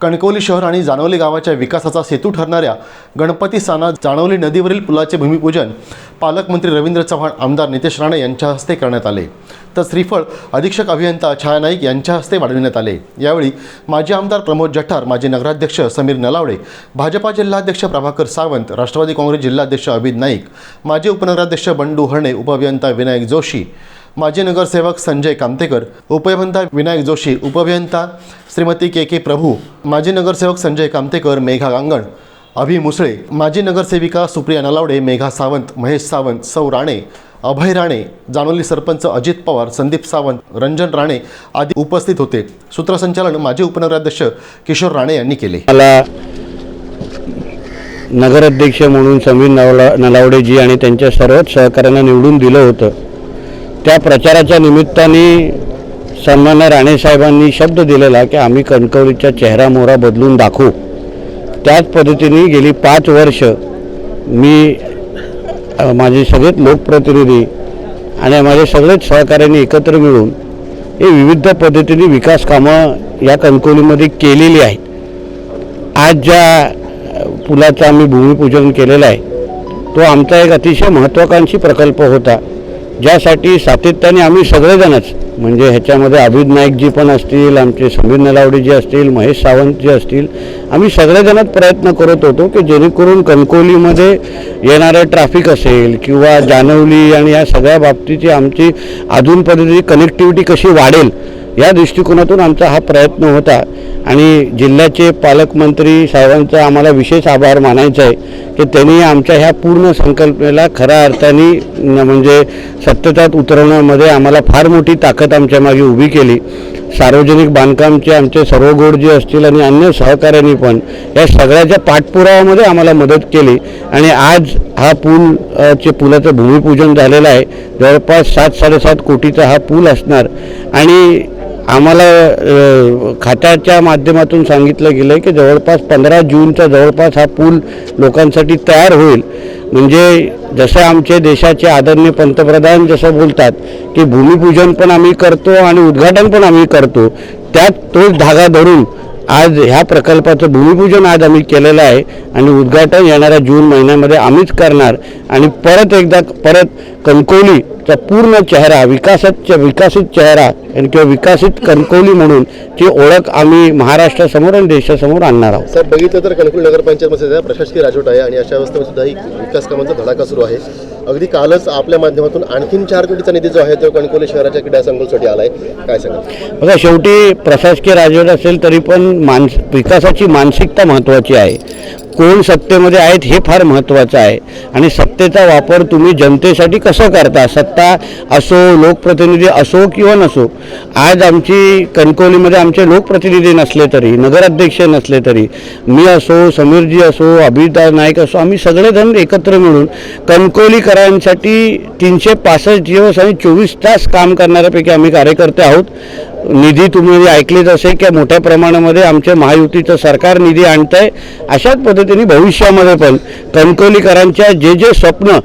कणकवली शहर आणि जानवली गावाच्या विकासाचा सेतू ठरणाऱ्या गणपती साना जानवली नदीवरील पुलाचे भूमिपूजन पालकमंत्री रवींद्र चव्हाण आमदार नितेश राणे यांच्या हस्ते करण्यात आले. तर श्रीफळ अधीक्षक अभियंता छाया नाईक यांच्या हस्ते वाढविण्यात आले. यावेळी माजी आमदार प्रमोद जठार माजी नगराध्यक्ष समीर नलावडे भाजपा जिल्हाध्यक्ष प्रभाकर सावंत राष्ट्रवादी काँग्रेस जिल्हाध्यक्ष अभिद नाईक माजी उपनगराध्यक्ष बंडू हरणे उपअभियंता विनायक जोशी माजी नगरसेवक संजय कामतेकर उपअभियंता विनायक जोशी उपअभियंता श्रीमती के के प्रभू माजी नगरसेवक संजय कामतेकर मेघा गांगण अभि मुसळे माजी नगरसेविका सुप्रिया नलावडे मेघा सावंत महेश सावंत सौ राणे अभय राणे जानोली सरपंच अजित पवार संदीप सावंत रंजन राणे आदी उपस्थित होते. सूत्रसंचालन माजी उपनगराध्यक्ष किशोर राणे यांनी केले. मला नगराध्यक्ष म्हणून समीर नवला नलावडेजी आणि त्यांच्या सर्वच सहकाऱ्यांना निवडून दिलं होतं. त्या प्रचाराच्या निमित्ताने सन्मान्य राणेसाहेबांनी शब्द दिलेला की आम्ही कणकवलीचा चेहरा मोहरा बदलून दाखवू. त्याच पद्धतीने गेली पाच वर्ष मी माझे सगळेच लोकप्रतिनिधी आणि माझे सगळेच सहकाऱ्यांनी एकत्र मिळून हे विविध पद्धतीने विकास कामं या कणकवलीमध्ये केलेली आहेत. आज ज्या पुलाचं आम्ही भूमिपूजन केलेलं आहे तो आमचा एक अतिशय महत्त्वाकांक्षी प्रकल्प होता. ज्यासाठी सातत्याने आम्ही सगळेजणच म्हणजे ह्याच्यामध्ये अभिद नाईकजी पण असतील आमचे समीर नलावडेजी असतील महेश सावंतजी असतील आम्ही सगळेजणच प्रयत्न करत होतो की जेणेकरून कणकवलीमध्ये येणारं ट्रॅफिक असेल किंवा जानवली आणि या सगळ्या बाबतीची आमची अजून पद्धतीची कनेक्टिव्हिटी कशी वाढेल या दृष्टिकोनातून आमचा हा प्रयत्न होता. आणि जिल्ह्याचे पालकमंत्री साहेबांचा आम्हाला विशेष आभार मानायचा आहे की त्यांनी आमच्या ह्या पूर्ण संकल्पनेला खऱ्या अर्थाने म्हणजे सत्यतात उतरवण्यामध्ये आम्हाला फार मोठी ताकद आमच्या मागे उभी केली. सार्वजनिक बांधकामचे आमचे सर्व गोड जे असतील आणि अन्य सहकाऱ्यांनी पण या सगळ्याच्या पाठपुराव्यामध्ये आम्हाला मदत केली. आणि आज हा पूल चे पुलाचं भूमिपूजन झालेलं आहे. जवळपास सात साडेसात कोटीचा हा पूल असणार. आणि आम्हाला खात्याच्या माध्यमातून सांगितलं गेलं आहे की जवळपास पंधरा जूनचा जवळपास हा पूल लोकांसाठी तयार होईल. म्हणजे जसं आमचे देशाचे आदरणीय पंतप्रधान जसं बोलतात की भूमिपूजन पण आम्ही करतो आणि उद्घाटन पण आम्ही करतो त्यात तोच धागा धरून आज ह्या प्रकल्पाचं भूमिपूजन आज आम्ही केलेलं आहे आणि उद्घाटन येणाऱ्या जून महिन्यामध्ये आम्हीच करणार. आणि परत एकदा परत कणकवलीचा पूर्ण चेहरा विकासाच्या विकसित चेहरा आणि किंवा विकसित कणकवली म्हणून ती ओळख आम्ही महाराष्ट्रासमोर आणि देशासमोर आणणार आहोत. सर बघितलं तर कणकवली नगरपंचायतमध्ये प्रशासकीय राजवट आहे आणि अशा अवस्थेमध्ये सुद्धा ही विकास कामांचा धडाका सुरू आहे. अगदी कालच आपल्या माध्यमातून आणखीन चार कोटीचा निधी जो आहे तो कणकवली शहराच्या क्रीडा संकुलसाठी आलाय. काय सांगा बघा शेवटी प्रशासकीय राजवट असेल तरी पण मानस विकासाची मानसिकता महत्त्वाची आहे. कोण सत्तेमध्ये आहेत हे फार महत्त्वाचं आहे. आणि सत्तेचा वापर तुम्ही जनतेसाठी कसं करता? सत्ता असो लोकप्रतिनिधी असो किंवा नसो आज आमची कणकवलीमध्ये आमचे लोकप्रतिनिधी नसले तरी नगराध्यक्ष नसले तरी मी असो समीरजी असो अभिदा नाईक असो आम्ही सगळेजण एकत्र मिळून कणकवलीकरांसाठी तीनशे पासष्ट दिवस आणि चोवीस तास काम करणाऱ्यापैकी आम्ही कार्यकर्ते आहोत. निधी तुम्ही ऐकलेच असेल की मोठ्या प्रमाणामध्ये आमच्या महायुतीचं सरकार निधी आणत आहे अशाच पद्धतीने भविष्यामध्ये पण कणकवलीकरांच्या जे जे स्वप्न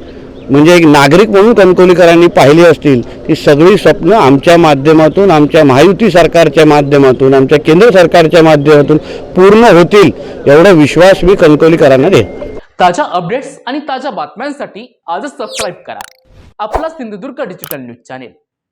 म्हणजे एक नागरिक म्हणून कणकवलीकरांनी पाहिली असतील ती सगळी स्वप्न आमच्या माध्यमातून आमच्या महायुती सरकारच्या माध्यमातून आमच्या केंद्र सरकारच्या माध्यमातून पूर्ण होतील एवढा विश्वास मी कणकवलीकरांना दे ताज्या अपडेट्स आणि ताज्या बातम्यांसाठी आजच सबस्क्राईब करा. आपला Sindhudurg digital news channel